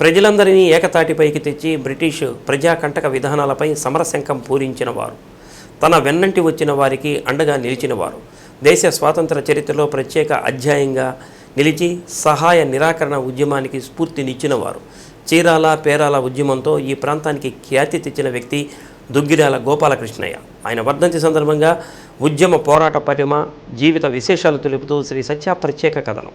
ప్రజలందరినీ ఏకతాటిపైకి తెచ్చి బ్రిటిష్ ప్రజాకంటక విధానాలపై సమరశంఖం పూరించిన వారు. తన వెన్నంటి వచ్చిన వారికి అండగా నిలిచినవారు దేశ స్వాతంత్ర చరిత్రలో ప్రత్యేక అధ్యాయంగా నిలిచి సహాయ నిరాకరణ ఉద్యమానికి స్ఫూర్తినిచ్చినవారు చీరాల పేరాల ఉద్యమంతో ఈ ప్రాంతానికి ఖ్యాతి తెచ్చిన వ్యక్తి దుగ్గిరాల గోపాలకృష్ణయ్య. ఆయన వర్ధంతి సందర్భంగా ఉద్యమ పోరాట పరిమ జీవిత విశేషాలు తెలుపుతూ శ్రీ సత్య ప్రత్యేక కథనం.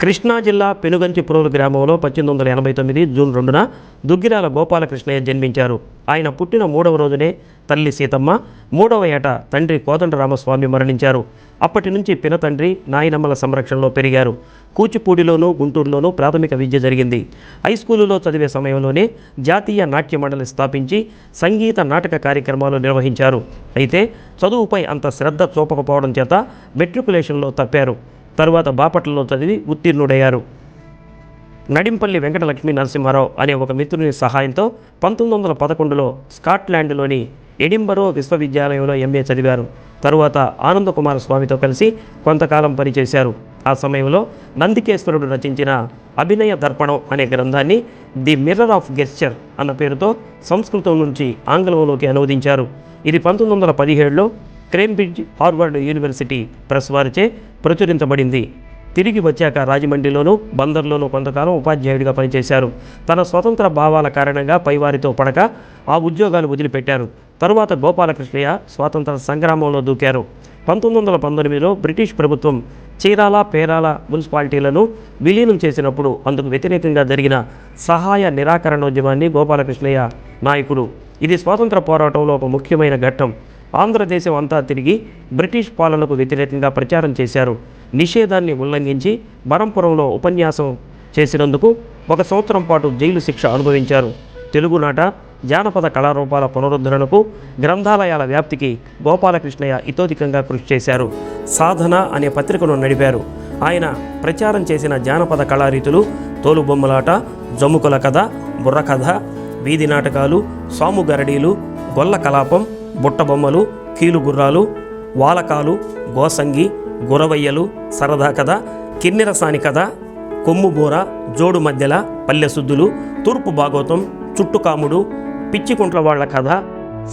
కృష్ణా జిల్లా పెనుగంచి పురోలు గ్రామంలో పద్దెనిమిది వందల ఎనభై తొమ్మిది జూన్ రెండున దుగ్గిరాల గోపాలకృష్ణయ్య జన్మించారు. ఆయన పుట్టిన మూడవ రోజునే తల్లి సీతమ్మ మూడవ ఏట తండ్రి కోదండరామస్వామి మరణించారు. అప్పటి నుంచి పినతండ్రి నాయనమ్మల సంరక్షణలో పెరిగారు. కూచిపూడిలోనూ గుంటూరులోనూ ప్రాథమిక విద్య జరిగింది. హై స్కూలులో చదివే సమయంలోనే జాతీయ నాట్య మండలి స్థాపించి సంగీత నాటక కార్యక్రమాలు నిర్వహించారు. అయితే చదువుపై అంత శ్రద్ధ చూపకపోవడం చేత మెట్రికులేషన్లో తప్పారు. తరువాత బాపట్లలో చదివి ఉత్తీర్ణుడయ్యారు. నడింపల్లి వెంకటలక్ష్మి నరసింహారావు అనే ఒక మిత్రుని సహాయంతో పంతొమ్మిది వందల పదకొండులో స్కాట్లాండ్లోని ఎడింబరో విశ్వవిద్యాలయంలో ఎంఏ చదివారు. తరువాత ఆనందకుమార స్వామితో కలిసి కొంతకాలం పనిచేశారు. ఆ సమయంలో నందికేశ్వరుడు రచించిన అభినయ దర్పణం అనే గ్రంథాన్ని ది మిర్రర్ ఆఫ్ గెస్చర్ అన్న పేరుతో సంస్కృతం నుంచి ఆంగ్లంలోకి అనువదించారు. ఇది పంతొమ్మిది వందల పదిహేడులో క్రేంబ్రిడ్జ్ హార్వర్డ్ యూనివర్సిటీ ప్రెస్ వారిచే ప్రచురించబడింది. తిరిగి వచ్చాక రాజమండ్రిలోనూ బందర్లోనూ కొంతకాలం ఉపాధ్యాయుడిగా పనిచేశారు. తన స్వతంత్ర భావాల కారణంగా పైవారితో పడక ఆ ఉద్యోగాలు వదిలిపెట్టారు. తరువాత గోపాలకృష్ణయ్య స్వాతంత్ర సంగ్రామంలో దూకారు. పంతొమ్మిది వందల పంతొమ్మిదిలో బ్రిటిష్ ప్రభుత్వం చీరాల పేరాల మున్సిపాలిటీలను విలీనం చేసినప్పుడు అందుకు వ్యతిరేకంగా జరిగిన సహాయ నిరాకరణోద్యమాన్ని గోపాలకృష్ణయ్య నాయకుడు. ఇది స్వాతంత్ర పోరాటంలో ఒక ముఖ్యమైన ఘట్టం. ఆంధ్రదేశం అంతా తిరిగి బ్రిటిష్ పాలనకు వ్యతిరేకంగా ప్రచారం చేశారు. నిషేధాన్ని ఉల్లంఘించి బరంపురంలో ఉపన్యాసం చేసినందుకు ఒక సంవత్సరం పాటు జైలు శిక్ష అనుభవించారు. తెలుగునాట జానపద కళారూపాల పునరుద్ధరణకు గ్రంథాలయాల వ్యాప్తికి గోపాలకృష్ణయ్య ఇతోధికంగా కృషి చేశారు. సాధన అనే పత్రికను నడిపారు. ఆయన ప్రచారం చేసిన జానపద కళారీతులు తోలుబొమ్మలాట జమ్ముకుల కథ బుర్రకథ వీధి నాటకాలు సాము గరడీలు గొల్ల కలాపం బుట్టబొమ్మలు కీలుగుర్రాలు వాలకాలు గోసంగి గురవయ్యలు సరదా కథ కిన్నెరసాని కథ కొమ్ముబూర జోడు మధ్యల పల్లెసుద్దులు తూర్పు భాగవతం చుట్టుకాముడు పిచ్చికుంట్ల వాళ్ళ కథ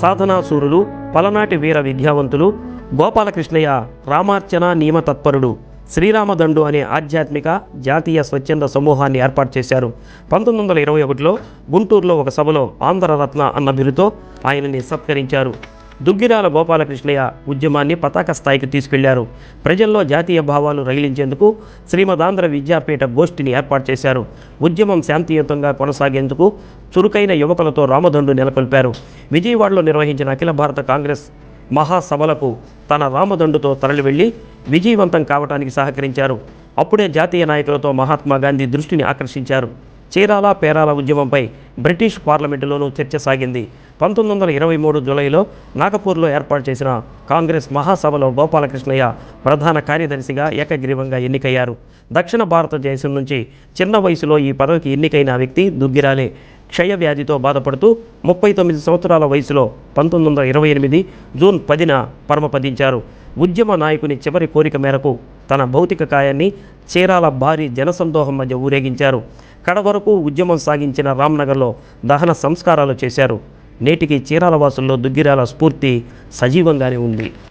సాధనాసూరులు పలనాటి వీర విద్యావంతులు గోపాలకృష్ణయ్య రామార్చన నియమ తత్పరుడు శ్రీరామదండు అనే ఆధ్యాత్మిక జాతీయ స్వచ్ఛంద సమూహాన్ని ఏర్పాటు చేశారు. పంతొమ్మిది వందల ఇరవై ఒకటిలో గుంటూరులో ఒక సభలో ఆంధ్రరత్న అన్న బిరుతో ఆయనని సత్కరించారు. దుగ్గిరాల గోపాలకృష్ణయ్య ఉద్యమాన్ని పతాక స్థాయికి తీసుకెళ్ళారు. ప్రజల్లో జాతీయ భావాలు రగిలించేందుకు శ్రీమదాంధ్ర విద్యాపీఠ గోష్ఠిని ఏర్పాటు చేశారు. ఉద్యమం శాంతియుతంగా కొనసాగేందుకు చురుకైన యువకులతో రామదండు నెలకొల్పారు. విజయవాడలో నిర్వహించిన అఖిల భారత కాంగ్రెస్ మహాసభలకు తన రామదండుతో తరలివెళ్ళి విజయవంతం కావటానికి సహకరించారు. అప్పుడే జాతీయ నాయకులతో మహాత్మా గాంధీ దృష్టిని ఆకర్షించారు. చీరాల పేరాల ఉద్యమంపై బ్రిటిష్ పార్లమెంటులోనూ చర్చ సాగింది. పంతొమ్మిది వందల ఇరవై మూడు జూలైలో నాగపూర్లో ఏర్పాటు చేసిన కాంగ్రెస్ మహాసభలో గోపాలకృష్ణయ్య ప్రధాన కార్యదర్శిగా ఏకగ్రీవంగా ఎన్నికయ్యారు. దక్షిణ భారతదేశం నుంచి చిన్న వయసులో ఈ పదవికి ఎన్నికైన వ్యక్తి దుగ్గిరాలే. క్షయ వ్యాధితో బాధపడుతూ ముప్పై తొమ్మిది సంవత్సరాల వయసులో పంతొమ్మిది వందల ఇరవై ఎనిమిది జూన్ పదిన పరమపదించారు. ఉద్యమ నాయకుని చివరి కోరిక మేరకు తన భౌతిక కాయాన్ని చీరాల భారీ జనసందోహం మధ్య ఊరేగించారు. కడ వరకు ఉద్యమం సాగించిన రామ్నగర్లో దహన సంస్కారాలు చేశారు. నేటికి చీరాల వాసుల్లో దుగ్గిరాల స్ఫూర్తి సజీవంగానే ఉంది.